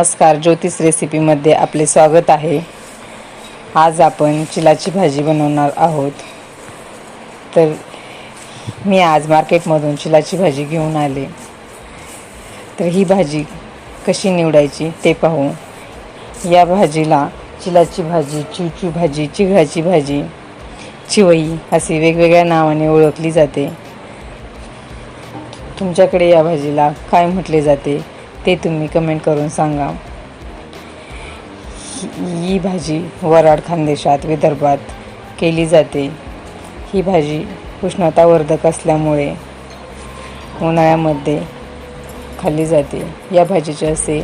नमस्कार ज्योतिष रेसिपीमध्ये आपले स्वागत आहे. आज आपण चिलाची भाजी बनवणार आहोत. तर मी आज मार्केटमधून चिलाची भाजी घेऊन आले. तर ही भाजी कशी निवडायची ते पाहू. या भाजीला चिलाची भाजी चिवची भाजी चिघळाची भाजी चिवई अशी वेगवेगळ्या नावाने ओळखली जाते. तुमच्याकडे या भाजीला काय म्हटले जाते? ते तुम्ही कमेंट करून सांगा. ही ही भाजी वराड खानदेशात विदर्भात केली जाते. ही भाजी उष्णतावर्धक असल्यामुळे उन्हाळ्यामध्ये खाल्ली जाते. या भाजीचे असे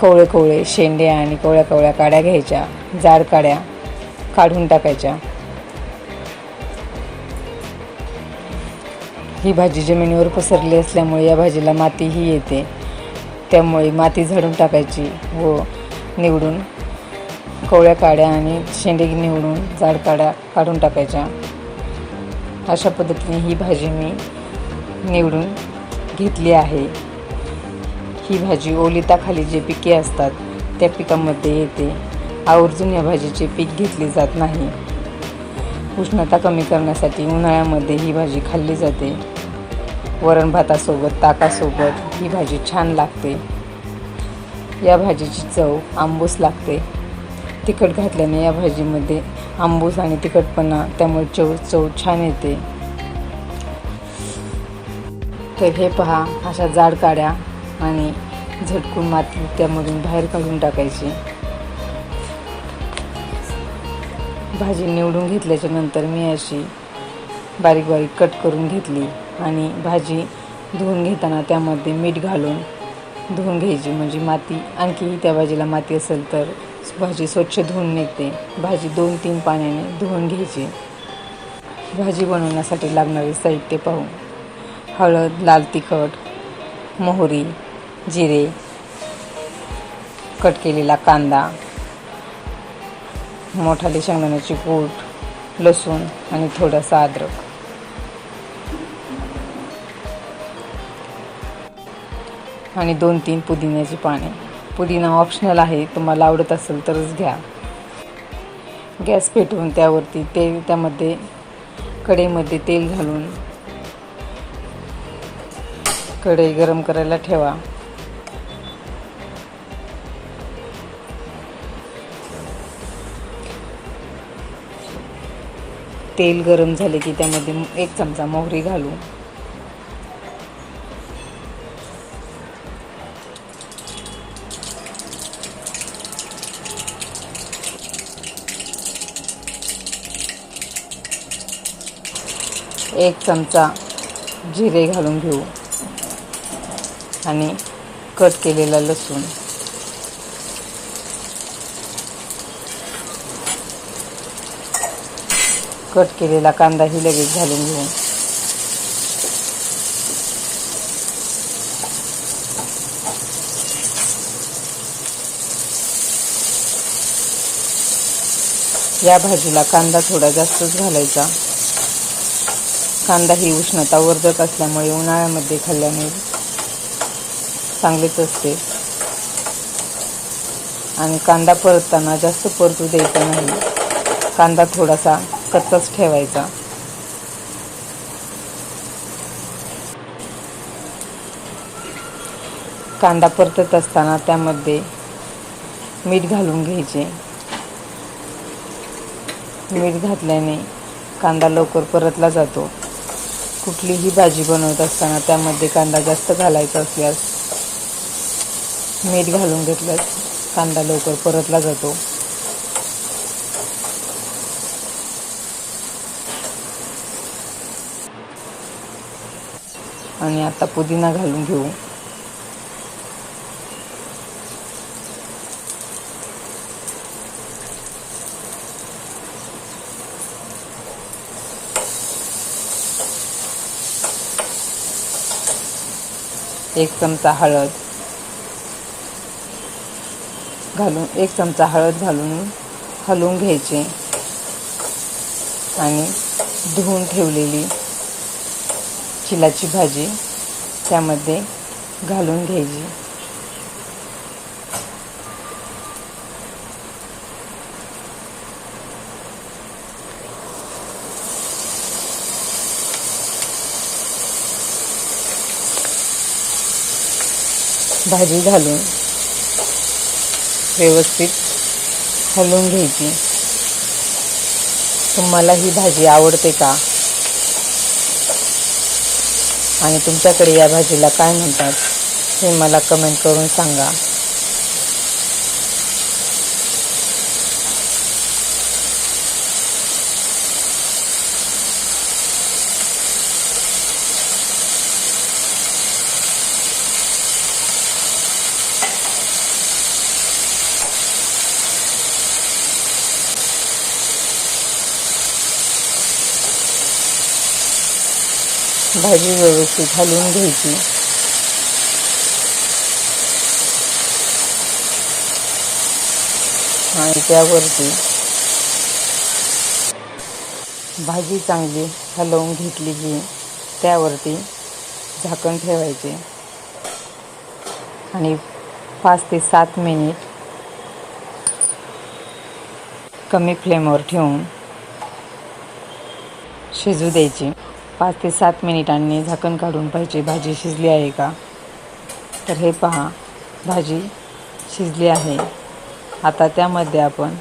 कवळे कवळे शेंडे आणि कवळ्या कवळ्या काड्या घ्यायच्या. जाड काड्या काढून टाकायच्या. ही भाजी जमिनीवर पसरली असल्यामुळे या भाजीला मातीही येते. त्यामुळे माती झाडून टाकायची व निवडून कोवळ्या काड्या आणि शेंडे निवडून जाड काड्या काढून टाकायच्या. अशा पद्धतीने ही भाजी मी निवडून घेतली आहे. ही भाजी ओलिताखाली जे पिके असतात त्या पिकामध्ये येते. आवर्जून या भाजीचे पीक घेतले जात नाही. उष्णता कमी करण्यासाठी उन्हाळ्यामध्ये ही भाजी खाल्ली जाते. वरण भातासोबत ताकासोबत ही भाजी छान लागते. या भाजीची चव आंबूस लागते. तिखट घातल्याने या भाजीमध्ये आंबूस आणि तिखटपणा त्यामुळे चव चव छान येते. तर हे पहा अशा जाड काड्या आणि झटकून माती त्यामधून बाहेर काढून टाकायची. भाजी निवडून घेतल्याच्या नंतर मी अशी बारीक बारीक कट करून घेतली. आणि भाजी धुवून घेताना त्यामध्ये मीठ घालून धुवून घ्यायची. म्हणजे माती आणखी त्या भाजीला माती असेल तर भाजी स्वच्छ धुवून निघते. भाजी दोन तीन पाण्याने धुवून घ्यायची. भाजी बनवण्यासाठी लागणारे साहित्य पाहू हळद लाल तिखट मोहरी जिरे कट केलेला कांदा मोठाली शेंगदाण्याची कूट लसूण आणि थोडासा अद्रक. आणि दोन तीन पुदिन्याची पाने. पुदिना ऑप्शनल आहे तुम्हाला आवडत असेल तरच घ्या. गॅस पेटवून त्यावरती तेल त्यामध्ये कढईमध्ये तेल घालून कढई गरम करायला ठेवा. तेल गरम झाले की त्यामध्ये एक चमचा मोहरी घालू. एक चमचा जिरे घालून घेऊ. आणि कट केलेला लसूण. कट केलेला कांदाही लगेच घालून घेऊ. या भाजीला कांदा थोडा जास्तच घालायचा. कांदा ही उष्णतावर्धक असल्यामुळे उन्हाळ्यामध्ये खाल्ल्याने चांगलेच असते. आणि कांदा परतताना जास्त परतू द्यायचा नाही. कांदा थोडासा कच्चाच ठेवायचा. कांदा परतत असताना त्यामध्ये मीठ घालून घ्यायचे. मीठ घातल्याने कांदा लवकर परतला जातो. कुठलीही भाजी बनवत असताना त्यामध्ये कांदा जास्त घालायचा असल्यास मीठ घालून घेतल्यास कांदा लवकर परतला जातो. आणि आता पुदिना घालून घेऊ. एक चमचा हळद घालून एक चमचा हळद घालून हलवून घ्यायचे. आणि धुवून ठेवलेली चिलाची भाजी त्यामध्ये घालून घ्यायची. भाजी घालून व्यवस्थित हलवून घ्यायची. तुम्हाला ही भाजी आवडते का? आणि तुमच्याकडे या भाजीला काय म्हणतात हे मला कमेंट करून सांगा. भाजी व्यवस्थित हलवून घ्यायची. आणि त्यावरती भाजी चांगली हलवून घेतली की त्यावरती झाकण ठेवायचे. आणि पाच ते सात मिनिट कमी फ्लेमवर ठेवून शिजू द्यायची. पाच ते सात मिनिटांनी झाकण काढून पाहिजे. भाजी शिजली आहे का? तर हे पहा भाजी शिजली आहे. आता त्यामध्ये आपण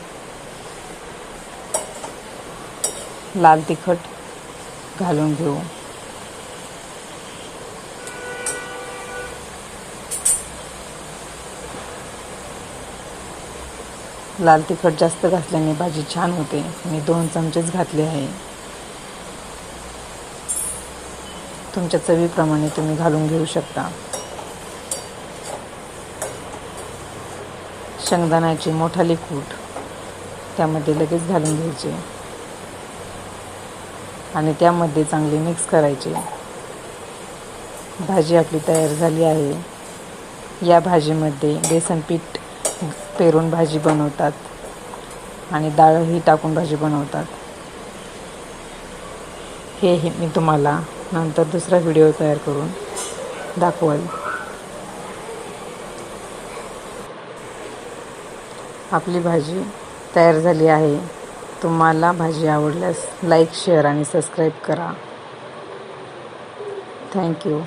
लाल तिखट घालून घेऊ. लाल तिखट जास्त घातल्याने भाजी छान होते. मी दोन चमचेच घातले आहे. तुमच्या चवीप्रमाणे तुम्ही घालून घेऊ शकता. शेंगदाण्याची मोठाली कूट त्यामध्ये लगेच घालून घ्यायचे. आणि त्यामध्ये चांगली मिक्स करायचे. भाजी आपली तयार झाली आहे. या भाजीमध्ये बेसन पीठ पेरून भाजी बनवतात. आणि डाळही टाकून भाजी बनवतात. हे मी तुम्हाला नंतर दुसरा व्हिडिओ तयार करून दाखवाल. आपली भाजी तयार झाली आहे. तुम्हाला भाजी आवडल्यास लाईक शेअर आणि सबस्क्राईब करा. Thank you